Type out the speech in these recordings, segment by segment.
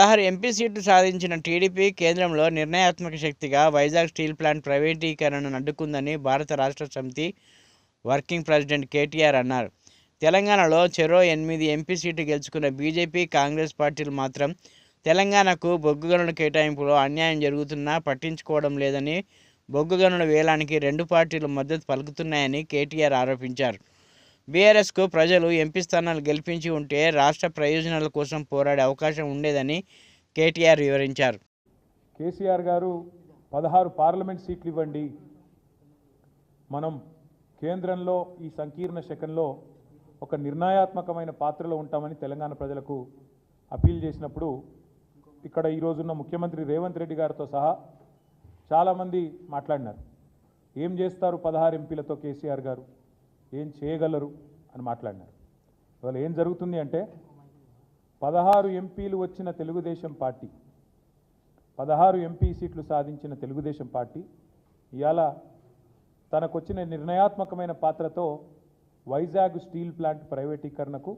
పదహారు ఎంపీ సీట్లు సాధించిన టీడీపీ కేంద్రంలో నిర్ణయాత్మక శక్తిగా వైజాగ్ స్టీల్ ప్లాంట్ ప్రైవేటీకరణను అడ్డుకుందని భారత రాష్ట్ర సమితి వర్కింగ్ ప్రెసిడెంట్ కేటీఆర్ అన్నారు. తెలంగాణలో చెరో ఎనిమిది ఎంపీ సీటు గెలుచుకున్న బీజేపీ కాంగ్రెస్ పార్టీలు మాత్రం తెలంగాణకు బొగ్గు గనుల కేటాయింపులో అన్యాయం జరుగుతున్నా పట్టించుకోవడం లేదని బొగ్గు గనుల వేలానికి రెండు పార్టీలు మద్దతు పలుకుతున్నాయని కేటీఆర్ ఆరోపించారు. బీఆర్ఎస్కు ప్రజలు ఎంపీ స్థానాలు గెలిపించి ఉంటే రాష్ట్ర ప్రయోజనాల కోసం పోరాడే అవకాశం ఉండేదని కేటీఆర్ వివరించారు. కేసీఆర్ గారు పదహారు పార్లమెంట్ సీట్లు ఇవ్వండి. మనం కేంద్రంలో ఈ సంకీర్ణ శకంలో ఒక నిర్ణయాత్మకమైన పాత్రలో ఉంటామని తెలంగాణ ప్రజలకు అప్పీల్ చేసినప్పుడు ఇక్కడ ఈరోజున్న ముఖ్యమంత్రి రేవంత్ రెడ్డి గారితో సహా చాలామంది మాట్లాడినారు. ఏం చేస్తారు పదహారు ఎంపీలతో కేసీఆర్ గారు? ఏం చేయగలరు అని మాట్లాడినారు. ఇవాళ ఏం జరుగుతుంది అంటే పదహారు ఎంపీలు వచ్చిన తెలుగుదేశం పార్టీ పదహారు ఎంపీ సీట్లు సాధించిన తెలుగుదేశం పార్టీ ఇవాళ తనకొచ్చిన నిర్ణయాత్మకమైన పాత్రతో వైజాగ్ స్టీల్ ప్లాంట్ ప్రైవేటీకరణకు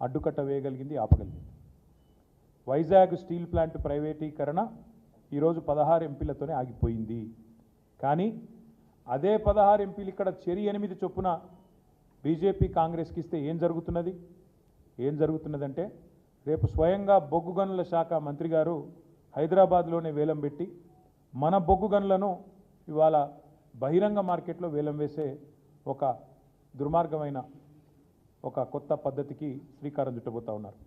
అడ్డుకట్ట వేయగలిగింది ఆపగలిగింది. వైజాగ్ స్టీల్ ప్లాంట్ ప్రైవేటీకరణ ఈరోజు పదహారు ఎంపీలతోనే ఆగిపోయింది. కానీ అదే పదహారు ఎంపీలు ఇక్కడ చెరి ఎనిమిది చొప్పున బీజేపీ కాంగ్రెస్కి ఇస్తే ఏం జరుగుతున్నది? ఏం జరుగుతున్నదంటే రేపు స్వయంగా బొగ్గు గనుల శాఖ మంత్రి గారు హైదరాబాద్లోనే వేలం పెట్టి మన బొగ్గు గనులను ఇవాళ బహిరంగ మార్కెట్లో వేలం వేసే ఒక దుర్మార్గమైన ఒక కొత్త పద్ధతికి శ్రీకారం చుట్టబోతా ఉన్నారు.